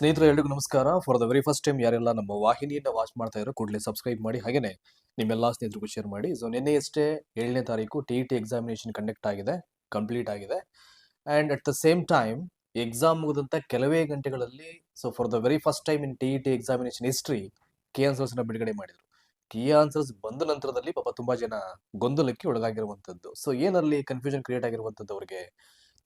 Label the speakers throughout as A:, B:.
A: ಸ್ನೇಹಿತರೆ, ಎಲ್ರಿಗೂ ನಮಸ್ಕಾರ. For the very first time ಯಾರೆಲ್ಲ ನಮ್ಮ ವಾಹಿನಿಯನ್ನ ವಾಚ್ ಮಾಡ್ತಾ ಇರೋ ಕೂಡಲೇ ಸಬ್ಸ್ಕ್ರೈಬ್ ಮಾಡಿ. ಹಾಗೇನೆ ನಿಮ್ಮೆಲ್ಲ ಸ್ನೇಹಿತರಿಗೂ ಶೇರ್ ಮಾಡಿ. ಸೊ ನಿನ್ನೆ ಅಷ್ಟೇ ಏಳನೇ ತಾರೀಕು T E T examination conduct ಆಗಿದೆ ಕಂಪ್ಲೀಟ್ ಆಗಿದೆ. And at the same time exam ಮುಗಿದಂಥ ಕೆಲವೇ ಗಂಟೆಗಳಲ್ಲಿ so for the very first time in T E T examination history key ಆನ್ಸರ್ಸ್ನ ಬಿಡುಗಡೆ ಮಾಡಿದರು. ಕೀ ಆನ್ಸರ್ಸ್ ಬಂದ ನಂತರದಲ್ಲಿ ಪಾಪ ತುಂಬಾ ಜನ ಗೊಂದಲಕ್ಕೆ ಒಳಗಾಗಿರುವಂಥದ್ದು ಸೊ ಏನಲ್ಲಿ ಕನ್ಫ್ಯೂಷನ್ ಕ್ರಿಯೇಟ್ ಆಗಿರುವಂಥದ್ದು ಅವರಿಗೆ?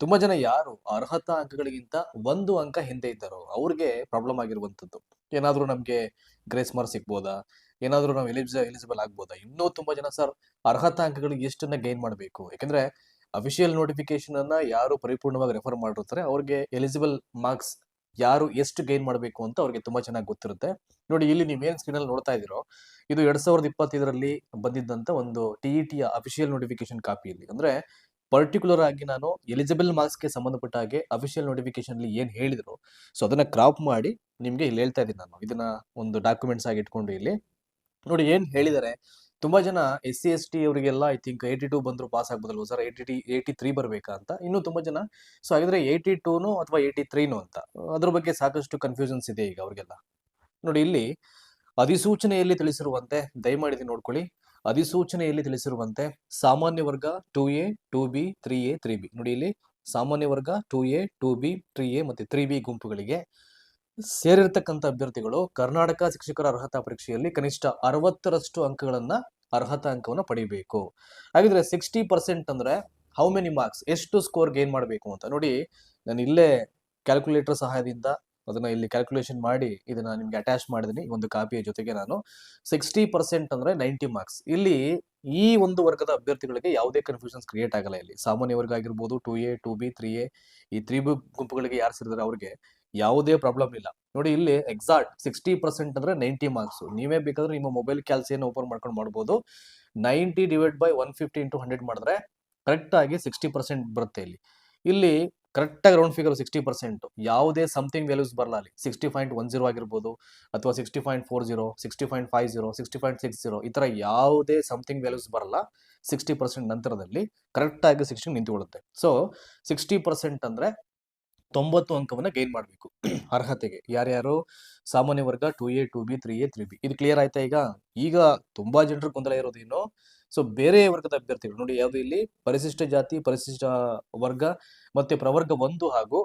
A: ತುಂಬಾ ಜನ ಯಾರು ಅರ್ಹತಾ ಅಂಕಗಳಿಗಿಂತ ಒಂದು ಅಂಕ ಹಿಂದೆ ಇದ್ದಾರೋ ಅವ್ರಿಗೆ ಪ್ರಾಬ್ಲಮ್ ಆಗಿರುವಂಥದ್ದು. ಏನಾದರೂ ನಮಗೆ ಗ್ರೇಸ್ ಮಾರ್ಕ್ ಸಿಗ್ಬೋದಾ? ಏನಾದರೂ ನಾವು ಎಲಿಜ ಎಲಿಜಿಬಲ್ ಆಗ್ಬೋದಾ? ಇನ್ನೂ ತುಂಬಾ ಜನ ಸರ್ ಅರ್ಹತಾ ಅಂಕಗಳಿಗೆ ಎಷ್ಟನ್ನ ಗೈನ್ ಮಾಡಬೇಕು? ಯಾಕಂದ್ರೆ ಅಫಿಷಿಯಲ್ ನೋಟಿಫಿಕೇಶನ್ ಅನ್ನ ಯಾರು ಪರಿಪೂರ್ಣವಾಗಿ ರೆಫರ್ ಮಾಡಿರ್ತಾರೆ, ಅವ್ರಿಗೆ ಎಲಿಜಿಬಲ್ ಮಾರ್ಕ್ಸ್ ಯಾರು ಎಷ್ಟು ಗೈನ್ ಮಾಡಬೇಕು ಅಂತ ಅವ್ರಿಗೆ ತುಂಬಾ ಚೆನ್ನಾಗಿ ಗೊತ್ತಿರುತ್ತೆ. ನೋಡಿ, ಇಲ್ಲಿ ನೀವೇನ್ ಸ್ಕ್ರೀನ್ ಅಲ್ಲಿ ನೋಡ್ತಾ ಇದ್ದೀರೋ, ಇದು ಎರಡ್ ಸಾವಿರದ ಇಪ್ಪತ್ತೈದರಲ್ಲಿ ಬಂದಿದ್ದಂತ ಒಂದು ಟಿ ಇ ಟಿಯ ಅಫಿಷಿಯಲ್ ನೋಟಿಫಿಕೇಶನ್ ಕಾಪಿ ಇಲ್ಲಿ. ಅಂದ್ರೆ ಪರ್ಟಿಕ್ಯುಲರ್ ಆಗಿ ನಾನು ಎಲಿಜಿಬಲ್ ಮಾರ್ಕ್ಸ್ಗೆ ಸಂಬಂಧಪಟ್ಟ ಹಾಗೆ ಅಫಿಷಿಯಲ್ ನೋಟಿಫಿಕೇಶನ್ ಏನ್ ಹೇಳಿದ್ರು ಸೊ ಅದನ್ನ ಕ್ರಾಪ್ ಮಾಡಿ ನಿಮಗೆ ಇಲ್ಲಿ ಹೇಳ್ತಾ ಇದ್ದೀನಿ ನಾನು. ಇದನ್ನ ಒಂದು ಡಾಕ್ಯುಮೆಂಟ್ಸ್ ಆಗಿ ಇಟ್ಕೊಂಡು ಇಲ್ಲಿ. ನೋಡಿ ಏನು ಹೇಳಿದ್ದಾರೆ ತುಂಬಾ ಜನ ಎಸ್ ಸಿ ಎಸ್ ಟಿ ಅವರಿಗೆಲ್ಲ ಐ ಥಿಂಕ್ ಏಯ್ಟಿ ಟೂ ಬಂದ್ರು pass ಆಗ್ಬೋದಲ್ವ sir eighty T eighty three ಬರಬೇಕಾ ಅಂತ? ಇನ್ನು ತುಂಬಾ ಜನ ಸೊ ಹಾಗಿದ್ರೆ ಏಯ್ಟಿ ಟೂನು ಅಥವಾ ಏಯ್ಟಿ ತ್ರೀನು ಅಂತ? ಅದ್ರ ಬಗ್ಗೆ ಸಾಕಷ್ಟು ಕನ್ಫ್ಯೂಷನ್ಸ್ ಇದೆ ಈಗ ಅವ್ರಿಗೆಲ್ಲ. ನೋಡಿ ಇಲ್ಲಿ ಅಧಿಸೂಚನೆಯಲ್ಲಿ ತಿಳಿಸಿರುವಂತೆ, ದಯಮಾಡಿ ನೋಡ್ಕೊಳ್ಳಿ. ಅಧಿಸೂಚನೆಯಲ್ಲಿ ತಿಳಿಸಿರುವಂತೆ ಸಾಮಾನ್ಯ ವರ್ಗ two A two B three A three B ನೋಡಿ ಇಲ್ಲಿ, ಸಾಮಾನ್ಯ ವರ್ಗ two A two B three A ಮತ್ತು ತ್ರೀ ಬಿ ಗುಂಪುಗಳಿಗೆ ಸೇರಿರ್ತಕ್ಕಂಥ ಅಭ್ಯರ್ಥಿಗಳು ಕರ್ನಾಟಕ ಶಿಕ್ಷಕರ ಅರ್ಹತಾ ಪರೀಕ್ಷೆಯಲ್ಲಿ ಕನಿಷ್ಠ ಅರವತ್ತರಷ್ಟು ಅಂಕಗಳನ್ನು ಅರ್ಹತಾ ಅಂಕವನ್ನು ಪಡಿಬೇಕು. ಹಾಗಿದ್ರೆ ಸಿಕ್ಸ್ಟಿ ಪರ್ಸೆಂಟ್ ಅಂದ್ರೆ ಹೌ ಮೆನಿ ಮಾರ್ಕ್ಸ್ ಎಷ್ಟು ಸ್ಕೋರ್ ಗೇನ್ ಮಾಡಬೇಕು ಅಂತ. ನೋಡಿ, ನಾನು ಇಲ್ಲೇ ಕ್ಯಾಲ್ಕುಲೇಟರ್ ಸಹಾಯದಿಂದ ಅದನ್ನ ಇಲ್ಲಿ ಕ್ಯಾಲ್ಕುಲೇಷನ್ ಮಾಡಿ ಇದನ್ನ ನಿಮ್ಗೆ ಅಟ್ಯಾಚ್ ಮಾಡಿದೀನಿ. ಒಂದು ಕಾಪಿಯ ಜೊತೆಗೆ ನಾನು ಸಿಕ್ಸ್ಟಿ ಪರ್ಸೆಂಟ್ ಅಂದ್ರೆ ನೈಂಟಿ ಮಾರ್ಕ್ಸ್ ಇಲ್ಲಿ ಈ ಒಂದು ವರ್ಗದ ಅಭ್ಯರ್ಥಿಗಳಿಗೆ ಯಾವುದೇ ಕನ್ಫ್ಯೂಷನ್ಸ್ ಕ್ರಿಯೇಟ್ ಆಗಲ್ಲ ಇಲ್ಲಿ. ಸಾಮಾನ್ಯ ವರ್ಗ ಆಗಿರ್ಬೋದು two A two B three A ಈ ತ್ರೀ ಬಿ ಗುಂಪುಗಳಿಗೆ ಯಾರು ಸೇರಿದ್ರೆ ಅವ್ರಿಗೆ ಯಾವುದೇ ಪ್ರಾಬ್ಲಮ್ ಇಲ್ಲ. ನೋಡಿ ಇಲ್ಲಿ ಎಕ್ಸಾಕ್ಟ್ ಸಿಕ್ಸ್ಟಿ ಪರ್ಸೆಂಟ್ ಅಂದ್ರೆ ನೈಂಟಿ ಮಾರ್ಕ್ಸ್ ನೀವೇ ಬೇಕಾದ್ರೆ ನಿಮ್ಮ ಮೊಬೈಲ್ ಕ್ಯಾಲ್ಸಿಯನ್ನು ಓಪನ್ ಮಾಡ್ಕೊಂಡು ಮಾಡ್ಬೋದು. Ninety divide by one fifty into hundred ಮಾಡಿದ್ರೆ ಕರೆಕ್ಟ್ ಆಗಿ ಸಿಕ್ಸ್ಟಿ ಪರ್ಸೆಂಟ್ ಬರುತ್ತೆ ಇಲ್ಲಿ. ಇಲ್ಲಿ ಕರೆಕ್ಟ್ ಆಗಿ ರೌಂಡ್ ಫಿಗರ್ ಸಿಕ್ಸ್ಟಿ ಪರ್ಸೆಂಟ್ ಯಾವುದೇ ಸಮಥಿಂಗ್ ವ್ಯಾಲ್ಯೂಸ್ ಬರಲ್ಲ ಅಲ್ಲಿ. ಸಿಕ್ಸ್ಟಿ ಪಾಯಿಂಟ್ ಒನ್ ಜೀರೋ ಆಗಿರ್ಬೋದು, ಅಥವಾ sixty point four zero sixty point five zero sixty point six zero ಈ ಥರ ಯಾವುದೇ ಸಮಥಿಂಗ್ ವ್ಯಾಲ್ಯೂಸ್ ಬರಲ್ಲ ಸಿಕ್ಸ್ಟಿ ಪರ್ಸೆಂಟ್ ನಂತರದಲ್ಲಿ ಕರೆಕ್ಟ್ ಆಗಿ ಸಿಕ್ಸ್ಟಿ ನಿಂತುಕೊಳ್ಳುತ್ತೆ. ಸೊ ಸಿಕ್ಸ್ಟಿ ಪರ್ಸೆಂಟ್ ಅಂದ್ರೆ ತೊಂಬತ್ತು ಅಂಕವನ್ನ ಗೈನ್ ಮಾಡಬೇಕು. ಅರ್ಹತೆಗೆ. ಯಾರ್ಯಾರು? ಸಾಮಾನ್ಯ ವರ್ಗ two A two B three A three B ಇದು ಕ್ಲಿಯರ್ ಆಯ್ತಾ ಈಗ? ಈಗ ತುಂಬಾ ಜನರು ಗೊಂದಲ ಇರೋದೇನು ಸೊ ಬೇರೆ ವರ್ಗದ ಅಭ್ಯರ್ಥಿಗಳು ನೋಡಿ, ಯಾವುದು ಇಲ್ಲಿ? ಪರಿಶಿಷ್ಟ ಜಾತಿ, ಪರಿಶಿಷ್ಟ ವರ್ಗ ಮತ್ತೆ ಪ್ರವರ್ಗ ಒಂದು ಹಾಗೂ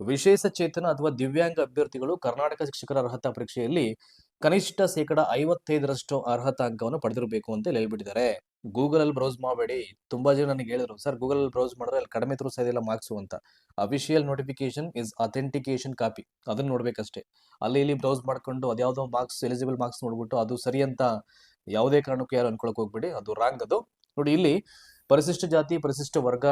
A: ವಿಶೇಷ ಚೇತನ ಅಥವಾ ದಿವ್ಯಾಂಗ ಅಭ್ಯರ್ಥಿಗಳು ಕರ್ನಾಟಕ ಶಿಕ್ಷಕರ ಅರ್ಹತಾ ಪರೀಕ್ಷೆಯಲ್ಲಿ ಕನಿಷ್ಠ ಶೇಕಡ ಐವತ್ತೈದರಷ್ಟು ಅರ್ಹತಾ ಅಂಕವನ್ನು ಪಡೆದಿರಬೇಕು ಅಂತ ಇಲ್ಲಿ ಹೇಳ್ಬಿಟ್ಟಿದ್ದಾರೆ. ಗೂಗಲ್ ಅಲ್ಲಿ ಬ್ರೌಸ್ ಮಾಡಬೇಡಿ. ತುಂಬಾ ಜನ ನನಗೆ ಹೇಳಿದ್ರು, ಸರ್ ಗೂಗಲ್ ಅಲ್ಲಿ ಬ್ರೌಸ್ ಮಾಡಿದ್ರೆ ಅಲ್ಲಿ ಕಡಿಮೆ ತೋರಿಸ್ತಾ ಮಾರ್ಕ್ಸು ಅಂತ. Official notification is authentication copy ಅದನ್ನ ನೋಡ್ಬೇಕಷ್ಟೇ. ಅಲ್ಲಿ ಇಲ್ಲಿ ಬ್ರೌಸ್ ಮಾಡ್ಕೊಂಡು ಅದ್ಯಾವುದೋ ಮಾರ್ಕ್ಸ್ ಎಲಿಜಿಬಲ್ ಮಾರ್ಕ್ಸ್ ನೋಡ್ಬಿಟ್ಟು ಅದು ಸರಿ ಅಂತ ಯಾವುದೇ ಕಾರಣಕ್ಕೂ ಯಾರು ಅನ್ಕೊಳಕ್ ಹೋಗ್ಬೇಡಿ. ಅದು ರಾಂಗ್ ಅದು. ನೋಡಿ, ಇಲ್ಲಿ ಪರಿಶಿಷ್ಟ ಜಾತಿ, ಪರಿಶಿಷ್ಟ ವರ್ಗ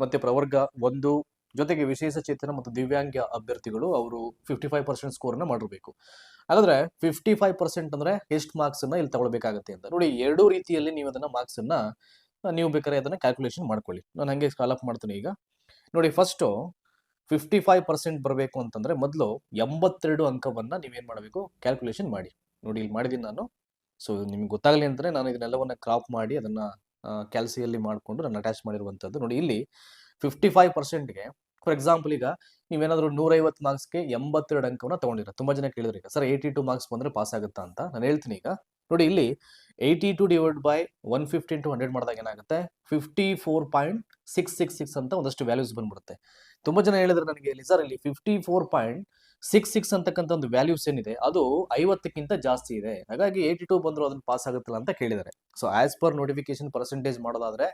A: ಮತ್ತೆ ಪ್ರವರ್ಗ ಒಂದು ಜೊತೆಗೆ ವಿಶೇಷ ಚೇತನ ಮತ್ತು ದಿವ್ಯಾಂಗ ಅಭ್ಯರ್ಥಿಗಳು ಅವರು ಫಿಫ್ಟಿ ಫೈವ್ ಪರ್ಸೆಂಟ್ ಸ್ಕೋರ್ನ ಮಾಡಿರಬೇಕು. ಹಾಗಾದ್ರೆ ಫಿಫ್ಟಿ ಫೈವ್ ಪರ್ಸೆಂಟ್ ಅಂದ್ರೆ ಎಷ್ಟು ಮಾರ್ಕ್ಸ್ ಅನ್ನ ಇಲ್ಲಿ ತಗೊಳ್ಬೇಕಾಗತ್ತೆ ಅಂತ. ನೋಡಿ, ಎರಡೂ ರೀತಿಯಲ್ಲಿ ನೀವು ಅದನ್ನ ಮಾರ್ಕ್ಸ್ ಅನ್ನ ನೀವು ಬೇಕಾದ್ರೆ ಅದನ್ನ ಕ್ಯಾಲ್ಕುಲೇಷನ್ ಮಾಡ್ಕೊಳ್ಳಿ. ನಾನು ಹಂಗೆ ಸ್ಕಾಲಪ್ ಮಾಡ್ತೀನಿ ಈಗ. ನೋಡಿ ಫಸ್ಟು ಫಿಫ್ಟಿ ಫೈವ್ ಪರ್ಸೆಂಟ್ ಬರಬೇಕು ಅಂತಂದ್ರೆ ಮೊದಲು ಎಂಬತ್ತೆರಡು ಅಂಕವನ್ನ ನೀವೇನ್ ಮಾಡಬೇಕು? ಕ್ಯಾಲ್ಕುಲೇಷನ್ ಮಾಡಿ. ನೋಡಿ, ಇಲ್ಲಿ ಮಾಡಿದ್ದೀನಿ ನಾನು. ಸೊ ನಿಮ್ಗೆ ಗೊತ್ತಾಗಲಿ ಅಂದ್ರೆ ನಾನು ಇದನ್ನೆಲ್ಲವನ್ನ ಕ್ರಾಪ್ ಮಾಡಿ ಅದನ್ನ ಕ್ಯಾಲ್ಸಿಯಲ್ಲಿ ಮಾಡಿಕೊಂಡು ನಾನು ಅಟ್ಯಾಚ್ ಮಾಡಿರುವಂಥದ್ದು ನೋಡಿ, ಇಲ್ಲಿ ಫಿಫ್ಟಿ ಫೈವ್ ಪರ್ಸೆಂಟ್ಗೆ ಫಾರ್ ಎಕ್ಸಾಂಪಲ್ ಈಗ ನೀವೇನಾದ್ರೂ ನೂರೈವತ್ತು ಮಾರ್ಕ್ಸ್ಗೆ ಎಂಬತ್ತೆರಡು ಅಂಕವನ್ನು ತಗೊಂಡಿರ. ತುಂಬ ಜನ ಕೇಳಿದ್ರು ಈಗ, ಸರ್ ಏಯ್ಟಿ ಟು ಮಾರ್ಕ್ಸ್ ಬಂದರೆ ಪಾಸ್ ಆಗುತ್ತಾ ಅಂತ? ನಾನು ಹೇಳ್ತೀನಿ ಈಗ. ನೋಡಿ ಇಲ್ಲಿ eighty two divide by one fifty to hundred ಮಾಡಿದಾಗ ಏನಾಗುತ್ತೆ? Fifty four point six six six ಅಂತ ಒಂದಷ್ಟು ವ್ಯಾಲ್ಯೂಸ್ ಬಂದ್ಬಿಡುತ್ತೆ. ತುಂಬ ಜನ ಹೇಳಿದ್ರೆ ನನಗೆ ಇಲ್ಲಿ, ಸರ್, ಇಲ್ಲಿ fifty four point six six ಅಂತಕ್ಕಂಥ ಒಂದು ವ್ಯಾಲ್ಯೂಸ್ ಏನಿದೆ, ಅದು ಐವತ್ತಕ್ಕಿಂತ ಜಾಸ್ತಿ ಇದೆ. ಹಾಗಾಗಿ ಏಯ್ಟಿ ಟು ಬಂದರೂ ಅದನ್ನು ಪಾಸ್ ಆಗುತ್ತಲ್ಲ ಅಂತ ಕೇಳಿದ್ದಾರೆ. So as per notification percentage ಮಾಡೋದಾದ್ರೆ,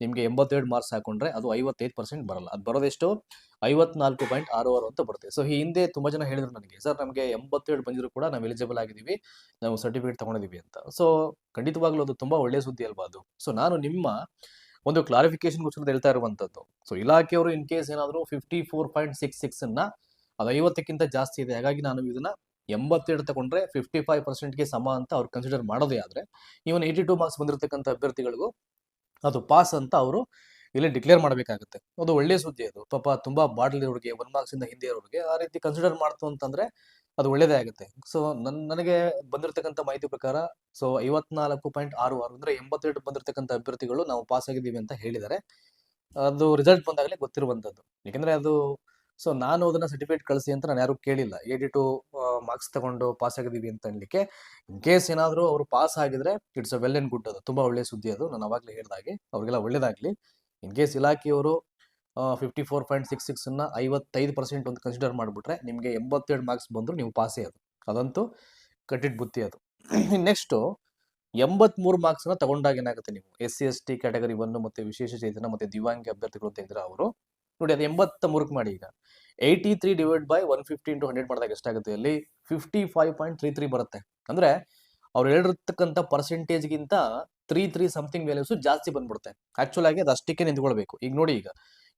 A: ನಿಮಗೆ ಎಂಬತ್ತೆರಡು ಮಾರ್ಕ್ಸ್ ಹಾಕೊಂಡ್ರೆ ಅದು ಐವತ್ತೈದು ಪರ್ಸೆಂಟ್ ಬರಲ್ಲ. ಅದು ಬರೋದೆಷ್ಟು? ಐವತ್ನಾಲ್ಕು ಪಾಯಿಂಟ್ ಆರು ಆರು ಅಂತ ಬರುತ್ತೆ. ಸೊ ಈ ಹಿಂದೆ ತುಂಬ ಜನ ಹೇಳಿದ್ರು ನನಗೆ, ಸರ್, ನಮಗೆ ಎಂಬತ್ತೇಳು ಬಂದಿದ್ರು ಕೂಡ ನಾವು ಎಲಿಜಿಬಲ್ ಆಗಿದ್ದೀವಿ, ನಾವು ಸರ್ಟಿಫಿಕೇಟ್ ತೊಗೊಂಡಿದ್ದೀವಿ ಅಂತ. ಸೊ ಖಂಡಿತವಾಗ್ಲೂ ಅದು ತುಂಬ ಒಳ್ಳೆಯ ಸುದ್ದಿ ಅಲ್ವಾ ಅದು? ಸೊ ನಾನು ನಿಮ್ಮ ಒಂದು ಕ್ಲಾರಿಫಿಕೇಶನ್ಗೋಸ್ಕರ ಹೇಳ್ತಾ ಇರುವಂಥದ್ದು ಸೊ ಇಲಾಖೆಯವರು ಇನ್ ಕೇಸ್ ಏನಾದರೂ ಫಿಫ್ಟಿ ಫೋರ್ ಪಾಯಿಂಟ್ ಸಿಕ್ಸ್ ಸಿಕ್ಸನ್ನು ಅದು ಐವತ್ತಕ್ಕಿಂತ ಜಾಸ್ತಿ ಇದೆ. ಹಾಗಾಗಿ ನಾನು ಇದನ್ನ ಎಂಬತ್ತೆರಡು ತಗೊಂಡ್ರೆ ಫಿಫ್ಟಿ ಫೈವ್ ಪರ್ಸೆಂಟ್ಗೆ ಸಮ ಅಂತ ಅವ್ರು ಕನ್ಸಿಡರ್ ಮಾಡೋದೇ ಆದ್ರೆ ಇವನ್ ಏಯ್ಟಿ ಟು ಮಾರ್ಕ್ಸ್ ಬಂದಿರತಕ್ಕಂಥ ಅಭ್ಯರ್ಥಿಗಳಿಗೂ ಅದು ಪಾಸ್ ಅಂತ ಅವರು ಇಲ್ಲಿ ಡಿಕ್ಲೇರ್ ಮಾಡಬೇಕಾಗುತ್ತೆ. ಅದು ಒಳ್ಳೆ ಸುದ್ದಿ ಅದು. ಪಾಪ ತುಂಬಾ ಬಾಡಲ್ ಇರೋರಿಗೆ ಒನ್ ಮಾರ್ಕ್ಸ್ ಇಂದ ಹಿಂದೆ ಇರೋರಿಗೆ ಆ ರೀತಿ ಕನ್ಸಿಡರ್ ಮಾಡ್ತು ಅಂತಂದ್ರೆ ಅದು ಒಳ್ಳೇದೇ ಆಗುತ್ತೆ. ಸೊ ನನ್, ನನಗೆ ಬಂದಿರತಕ್ಕಂಥ ಮಾಹಿತಿ ಪ್ರಕಾರ ಸೊ ಐವತ್ನಾಲ್ಕು ಪಾಯಿಂಟ್ ಆರು ಆರು ಅಂದ್ರೆ ಎಂಬತ್ತೆರಡು ಬಂದಿರತಕ್ಕಂಥ ಅಭ್ಯರ್ಥಿಗಳು ನಾವು ಪಾಸ್ ಆಗಿದ್ದೀವಿ ಅಂತ ಹೇಳಿದ್ದಾರೆ. ಅದು ರಿಸಲ್ಟ್ ಬಂದಾಗಲೇ ಗೊತ್ತಿರುವಂತದ್ದು. ಯಾಕಂದ್ರೆ ಅದು ಸೊ ನಾನು ಅದನ್ನ ಸರ್ಟಿಫಿಕೇಟ್ ಕಳಿಸಿ ಅಂತ ನಾನು ಯಾರು ಕೇಳಿಲ್ಲ. ಏಯ್ಟಿ ಟು ಮಾರ್ಕ್ಸ್ ತಗೊಂಡು ಪಾಸ್ ಆಗಿದ್ದೀವಿ ಅಂತ ಅನ್ಲಿಕ್ಕೆ ಇನ್ ಕೇಸ್ ಏನಾದರೂ ಅವರು ಪಾಸ್ ಆಗಿದ್ರೆ it's a well and good ಅದು. ತುಂಬಾ ಒಳ್ಳೆ ಸುದ್ದಿ ಅದು. ನಾನು ಅವಾಗಲೇ ಹೇಳಿದಾಗೆ ಅವ್ರಿಗೆಲ್ಲ ಒಳ್ಳೇದಾಗ್ಲಿ. ಇನ್ ಕೇಸ್ ಇಲಾಖೆಯವರು fifty four point six six ಅನ್ನ ಐವತ್ತೈದು ಪರ್ಸೆಂಟ್ ಒಂದು ಕನ್ಸಿಡರ್ ಮಾಡಿಬಿಟ್ರೆ ನಿಮಗೆ ಎಂಬತ್ತೆರಡು ಮಾರ್ಕ್ಸ್ ಬಂದರೂ ನೀವು ಪಾಸೇ ಅದು. ಅದಂತೂ ಕಟ್ಟಿಟ್ ಬುತ್ತಿ ಅದು. ನೆಕ್ಸ್ಟು ಎಂಬತ್ಮೂರು ಮಾರ್ಕ್ಸ್ ಅನ್ನ ತಗೊಂಡಾಗ ಏನಾಗುತ್ತೆ ನೀವು? S C S T category ಮತ್ತೆ ವಿಶೇಷ ಚೇತನ ಮತ್ತೆ ದಿವ್ಯಾಂಗ ಅಭ್ಯರ್ಥಿಗಳು ತೆಗೆದ್ರೆ ಅವರು? ನೋಡಿ, ಅದು ಎಂಬತ್ತ ಮೂರಕ್ಕೆ ಮಾಡಿ ಈಗ. Eighty three divide by one fifty into hundred ಮಾಡಿದಾಗ ಎಷ್ಟಾಗುತ್ತೆ ಅಲ್ಲಿ fifty five point three three ಬರುತ್ತೆ. ಅಂದ್ರೆ ಅವ್ರು ಹೇಳಿರ್ತಕ್ಕಂಥ ಪರ್ಸೆಂಟೇಜ್ಗಿಂತ ತ್ರೀ ತ್ರೀ ಸಮಥಿಂಗ್ ವ್ಯಾಲ್ಯೂಸ್ ಜಾಸ್ತಿ ಬಂದ್ಬಿಡುತ್ತೆ. ಆಕ್ಚುಲ್ ಆಗಿ ಅದು ಅಷ್ಟಕ್ಕೆ ನಿಂತ್ಕೊಳ್ಬೇಕು. ಈಗ ನೋಡಿ ಈಗ.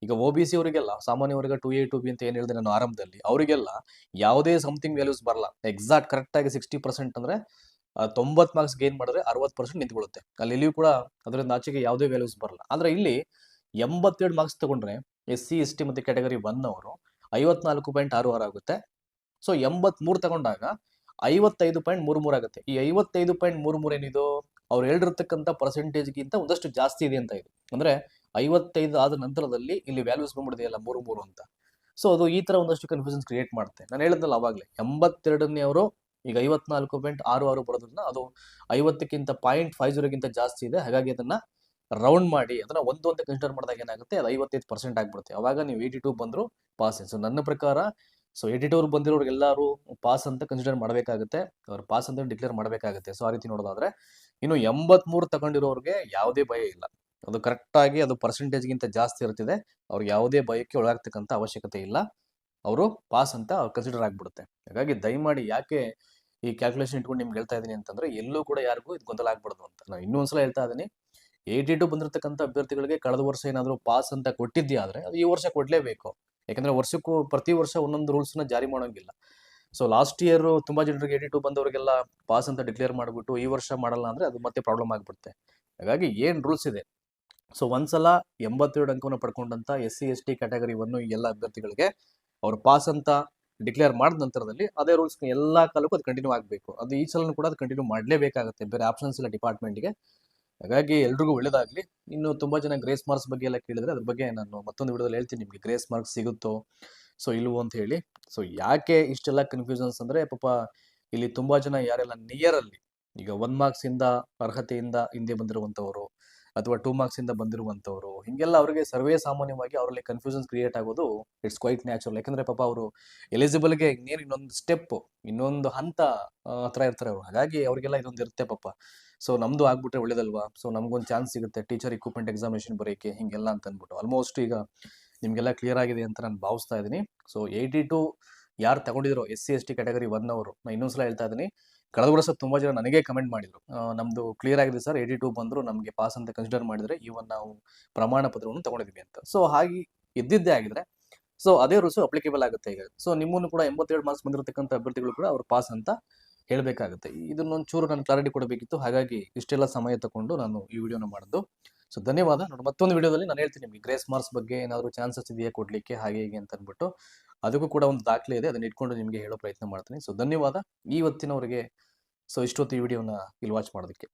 A: ಈಗ ಒ ಬಿ ಸಿ ಅವರಿಗೆಲ್ಲ ಸಾಮಾನ್ಯ ವರ್ಗ ಟು ಎ ಟು ಬಿ ಅಂತ ಏನು ಹೇಳಿದೆ ನಾನು ಆರಂಭದಲ್ಲಿ, ಅವರಿಗೆಲ್ಲ ಯಾವುದೇ ಸಮಥಿಂಗ್ ವ್ಯಾಲ್ಯೂಸ್ ಬರಲ್ಲ. ಎಕ್ಸಾಕ್ಟ್ ಕರೆಕ್ಟ್ ಆಗಿ ಸಿಕ್ಸ್ಟಿ ಪರ್ಸೆಂಟ್ ಅಂದ್ರೆ ತೊಂಬತ್ ಮಾರ್ಕ್ಸ್ ಗೇನ್ ಮಾಡಿದ್ರೆ ಅರವತ್ತು ಪರ್ಸೆಂಟ್ ನಿಂತ್ಕೊಳ್ಳುತ್ತೆ. ಅಲ್ಲಿ ಇಲ್ಲಿಯೂ ಕೂಡ ಅದರಿಂದ ಆಚೆಗೆ ಯಾವುದೇ ವ್ಯಾಲ್ಯೂಸ್ ಬರಲ್ಲ. ಆದ್ರೆ ಇಲ್ಲಿ ಎಂಬತ್ತೆರಡು ಮಾರ್ಕ್ಸ್ ತಗೊಂಡ್ರೆ ಎಸ್ ಸಿ ಎಸ್ ಟಿ ಮತ್ತೆ ಕ್ಯಾಟಗರಿ ಒನ್ ಅವರು ಐವತ್ನಾಲ್ಕು ಪಾಯಿಂಟ್ ಆರು ಆರು ಆಗುತ್ತೆ. ಸೊ ಎಂಬತ್ಮೂರು ತಗೊಂಡಾಗ ಐವತ್ತೈದು ಪಾಯಿಂಟ್ ಮೂರು ಮೂರು ಆಗುತ್ತೆ. ಈ ಐವತ್ತೈದು ಪಾಯಿಂಟ್ ಮೂರು ಮೂರು ಏನಿದು? ಅವ್ರು ಹೇಳಿರ್ತಕ್ಕಂಥ ಪರ್ಸೆಂಟೇಜ್ಗಿಂತ ಒಂದಷ್ಟು ಜಾಸ್ತಿ ಇದೆ ಅಂತ ಇದು. ಅಂದ್ರೆ ಐವತ್ತೈದು ಆದ ನಂತರದಲ್ಲಿ ಇಲ್ಲಿ ವ್ಯಾಲ್ಯೂಸ್ ಬಂದ್ಬಿಡಿದೆಯಲ್ಲ ಮೂರು ಮೂರು ಅಂತ. ಸೊ ಅದು ಈ ತರ ಒಂದಷ್ಟು ಕನ್ಫ್ಯೂಷನ್ಸ್ ಕ್ರಿಯೇಟ್ ಮಾಡುತ್ತೆ. ನಾನು ಹೇಳಿದ್ನಲ್ಲ ಅವಾಗಲೇ, ಎಂಬತ್ತೆರಡನೇ ಅವರು ಈಗ ಐವತ್ನಾಲ್ಕು ಪಾಯಿಂಟ್ ಆರು ಆರು ಬರೋದ್ರಿಂದ ಅದು ಐವತ್ತಕ್ಕಿಂತ ಪಾಯಿಂಟ್ ಫೈವ್ ಜೀರೋಗಿಂತ ಜಾಸ್ತಿ ಇದೆ. ಹಾಗಾಗಿ ಅದನ್ನ ರೌಂಡ್ ಮಾಡಿ ಅದನ್ನ ಒಂದು ಅಂತ ಕನ್ಸಿಡರ್ ಮಾಡಿದಾಗ ಏನಾಗುತ್ತೆ? ಅದು ಐವತ್ತೈದು ಪರ್ಸೆಂಟ್ ಆಗ್ಬಿಡುತ್ತೆ. ಅವಾಗ ನೀವು ಏಯ್ಟಿ ಟೂ ಬಂದ್ರು ಪಾಸ್ ಸೊ ನನ್ನ ಪ್ರಕಾರ ಸೊ ಏಯ್ಟಿ ಟೂರ್ ಬಂದಿರೋರಿಗೆಲ್ಲರೂ ಪಾಸ್ ಅಂತ ಕನ್ಸಿಡರ್ ಮಾಡಬೇಕಾಗುತ್ತೆ. ಅವ್ರು ಪಾಸ್ ಅಂತ ಡಿಕ್ಲೇರ್ ಮಾಡಬೇಕಾಗುತ್ತೆ. ಸೊ ಆ ರೀತಿ ನೋಡೋದಾದ್ರೆ, ಇನ್ನು ಎಂಬತ್ಮೂರು ತಗೊಂಡಿರೋರಿಗೆ ಯಾವುದೇ ಭಯ ಇಲ್ಲ. ಅದು ಕರೆಕ್ಟಾಗಿ ಅದು ಪರ್ಸೆಂಟೇಜ್ಗಿಂತ ಜಾಸ್ತಿ ಇರ್ತಿದೆ. ಅವ್ರಿಗೆ ಯಾವುದೇ ಭಯಕ್ಕೆ ಒಳಗಾಗ್ತಕ್ಕಂಥ ಅವಶ್ಯಕತೆ ಇಲ್ಲ. ಅವರು ಪಾಸ್ ಅಂತ ಅವ್ರು ಕನ್ಸಿಡರ್ ಆಗ್ಬಿಡುತ್ತೆ. ಹಾಗಾಗಿ ದಯಮಾಡಿ ಯಾಕೆ ಈ ಕ್ಯಾಲ್ಕುಲೇಷನ್ ಇಟ್ಕೊಂಡು ನಿಮ್ಗೆ ಹೇಳ್ತಾ ಇದ್ದೀನಿ ಅಂತಂದ್ರೆ, ಎಲ್ಲೂ ಕೂಡ ಯಾರಿಗೂ ಇದು ಗೊಂದಲ ಆಗ್ಬಾರ್ದು ಅಂತ. ನಾನು ಇನ್ನೊಂದ್ಸಲ ಹೇಳ್ತಾ ಇದ್ದೀನಿ. ಏಯ್ಟಿ ಟು ಬಂದಿರತಕ್ಕಂಥ ಅಭ್ಯರ್ಥಿಗಳಿಗೆ ಕಳೆದ ವರ್ಷ ಏನಾದರೂ ಪಾಸ್ ಅಂತ ಕೊಟ್ಟಿದ್ದೆ ಆದರೆ ಅದು ಈ ವರ್ಷ ಕೊಡ್ಲೇಬೇಕು. ಯಾಕಂದ್ರೆ ವರ್ಷಕ್ಕೂ ಪ್ರತಿ ವರ್ಷ ಒಂದೊಂದು ರೂಲ್ಸ್ನ ಜಾರಿ ಮಾಡೋಂಗಿಲ್ಲ. ಸೊ ಲಾಸ್ಟ್ ಇಯರ್ ತುಂಬಾ ಜನರಿಗೆ ಏಯ್ಟಿ ಟು ಬಂದವರಿಗೆಲ್ಲ ಪಾಸ್ ಅಂತ ಡಿಕ್ಲೇರ್ ಮಾಡಿಬಿಟ್ಟು ಈ ವರ್ಷ ಮಾಡಲ್ಲ ಅಂದ್ರೆ ಅದು ಮತ್ತೆ ಪ್ರಾಬ್ಲಮ್ ಆಗಿಬಿಡುತ್ತೆ. ಹಾಗಾಗಿ ಏನು ರೂಲ್ಸ್ ಇದೆ? ಸೊ ಒಂದ್ಸಲ ಎಂಬತ್ತೆರಡು ಅಂಕವನ್ನು ಪಡ್ಕೊಂಡಂಥ S C S T category ಎಲ್ಲ ಅಭ್ಯರ್ಥಿಗಳಿಗೆ ಅವ್ರು ಪಾಸ್ ಅಂತ ಡಿಕ್ಲೇರ್ ಮಾಡಿದ ನಂತರದಲ್ಲಿ ಅದೇ ರೂಲ್ಸ್ ಎಲ್ಲ ಕಾಲಕ್ಕೂ ಅದು ಕಂಟಿನ್ಯೂ ಆಗಬೇಕು. ಅದು ಈ ಸಲನೂ ಕೂಡ ಅದು ಕಂಟಿನ್ಯೂ ಮಾಡಲೇಬೇಕಾಗುತ್ತೆ. ಬೇರೆ ಆಪ್ಷನ್ಸ್ ಇಲ್ಲ ಡಿಪಾರ್ಟ್ಮೆಂಟ್ಗೆ ಹಾಗಾಗಿ ಎಲ್ರಿಗೂ ಒಳ್ಳೇದಾಗಲಿ. ಇನ್ನು ತುಂಬಾ ಜನ ಗ್ರೇಸ್ ಮಾರ್ಕ್ಸ್ ಬಗ್ಗೆ ಎಲ್ಲ ಕೇಳಿದ್ರೆ ಅದ್ರ ಬಗ್ಗೆ ನಾನು ಮತ್ತೊಂದು ವಿಡಿಯೋದಲ್ಲಿ ಹೇಳ್ತೀನಿ. ನಿಮಗೆ ಗ್ರೇಸ್ ಮಾರ್ಕ್ಸ್ ಸಿಗುತ್ತೋ, ಸೊ ಇಲ್ವೋ ಅಂತ ಹೇಳಿ. ಸೊ ಯಾಕೆ ಇಷ್ಟೆಲ್ಲ ಕನ್ಫ್ಯೂಷನ್ಸ್ ಅಂದ್ರೆ ಪಾಪ ಇಲ್ಲಿ ತುಂಬಾ ಜನ ಯಾರೆಲ್ಲ ನಿಯರ್ ಅಲ್ಲಿ, ಈಗ ಒನ್ ಮಾರ್ಕ್ಸ್ ಇಂದ ಅರ್ಹತೆಯಿಂದ ಹಿಂದೆ ಬಂದಿರುವಂತವರು ಅಥವಾ ಟೂ ಮಾರ್ಕ್ಸ್ ಇಂದ ಬಂದಿರುವಂತವರು, ಹಿಂಗೆಲ್ಲ ಅವರಿಗೆ ಸರ್ವೇ ಸಾಮಾನ್ಯವಾಗಿ ಅವರಲ್ಲಿ ಕನ್ಫ್ಯೂಷನ್ಸ್ ಕ್ರಿಯೇಟ್ ಆಗೋದು ಇಟ್ಸ್ ಕ್ವೈಟ್ ನ್ಯಾಚುರಲ್ ಯಾಕಂದ್ರೆ ಪಾಪ ಅವರು ಎಲಿಜಿಬಲ್ಗೆ ಇನ್ನೇನು ಇನ್ನೊಂದು ಸ್ಟೆಪ್ ಇನ್ನೊಂದು ಹಂತ ಹತ್ರ ಇರ್ತಾರೆ ಅವರು. ಹಾಗಾಗಿ ಅವರಿಗೆಲ್ಲ ಇದೊಂದು ಇರುತ್ತೆ ಪಾಪ. ಸೊ ನಮ್ದು ಆಗ್ಬಿಟ್ರೆ ಒಳ್ಳೇದಲ್ವಾ? ಸೊ ನಮ್ಗೊಂದು ಚಾನ್ಸ್ ಸಿಗುತ್ತೆ. ಟೀಚರ್ ಇಕ್ವಿಪ್ಮೆಂಟ್ ಎಕ್ಸಾಮಿನೇಷನ್ ಬರೋಕ್ಕೆ ಹಿಂಗೆಲ್ಲ ಅಂತ ಅಂದ್ಬಿಟ್ಟು ಆಲ್ಮೋಸ್ಟ್ ಈಗ ನಿಮಗೆಲ್ಲ ಕ್ಲಿಯರ್ ಆಗಿದೆ ಅಂತ ನಾನು ಭಾವಿಸ್ತಾ ಇದ್ದೀನಿ. ಸೊ ಏಯ್ಟಿ ಟು ಯಾರು ತಗೊಂಡಿದ್ರು S C S T category one ಅವರು ನಾನು ಇನ್ನೊಂದ್ಸಲ ಹೇಳ್ತಾ ಇದ್ದೀನಿ. ಕಳೆದ ವರ್ಷ ತುಂಬಾ ಜನ ನನಗೆ ಕಮೆಂಟ್ ಮಾಡಿದ್ರು. ನಮ್ದು ಕ್ಲಿಯರ್ ಆಗಿದೆ ಸರ್ ಏಯ್ಟಿ ಟು ಬಂದ್ರು, ನಮಗೆ ಪಾಸ್ ಅಂತ ಕನ್ಸಿಡರ್ ಮಾಡಿದ್ರೆ ಇವನ್ ನಾವು ಪ್ರಮಾಣ ಪತ್ರವನ್ನು ತಗೊಂಡಿದ್ವಿ ಅಂತ. ಸೊ ಹಾಗೆ ಇದ್ದಿದ್ದೇ ಆಗಿದ್ರೆ ಸೊ ಅದೇ ರೂಲ್ಸ್ ಅಪ್ಲಿಕೇಬಲ್ ಆಗುತ್ತೆ ಈಗ. ಸೊ ನಿಮ್ಮನ್ನು ಕೂಡ ಎಂಬತ್ತೆರಡು ಮಾರ್ಕ್ಸ್ ಬಂದಿರತಕ್ಕಂಥ ಅಭ್ಯರ್ಥಿಗಳು ಕೂಡ ಅವರು ಪಾಸ್ ಅಂತ ಹೇಳಬೇಕಾಗುತ್ತೆ. ಇದನ್ನೊಂದು ಚೂರು ನಾನು ಕ್ಲಾರಿಟಿ ಕೊಡಬೇಕಿತ್ತು. ಹಾಗಾಗಿ ಇಷ್ಟೆಲ್ಲ ಸಮಯ ತಗೊಂಡು ನಾನು ಈ ವಿಡಿಯೋನ ಮಾಡಿದ್ದು ಸೊ ಧನ್ಯವಾದ. ನೋಡಿ, ಮತ್ತೊಂದು ವಿಡಿಯೋದಲ್ಲಿ ನಾನು ಹೇಳ್ತೀನಿ ನಿಮಗೆ ಗ್ರೇಸ್ ಮಾರ್ಕ್ಸ್ ಬಗ್ಗೆ ಏನಾದರೂ ಚಾನ್ಸಸ್ ಇದೆಯಾ ಕೊಡ್ಲಿಕ್ಕೆ, ಹಾಗೆ ಹೀಗೆ ಅಂತ ಅಂದ್ಬಿಟ್ಟು ಅದಕ್ಕೂ ಕೂಡ ಒಂದು ದಾಖಲೆ ಇದೆ. ಅದನ್ನ ಇಟ್ಕೊಂಡು ನಿಮಗೆ ಹೇಳೋ ಪ್ರಯತ್ನ ಮಾಡ್ತೀನಿ. ಸೊ ಧನ್ಯವಾದ. ಇವತ್ತಿನವರೆಗೆ ಸೊ ಇಷ್ಟೊತ್ತು ಈ ವಿಡಿಯೋನ ಇಲ್ಲಿ ವಾಚ್ ಮಾಡೋದಕ್ಕೆ.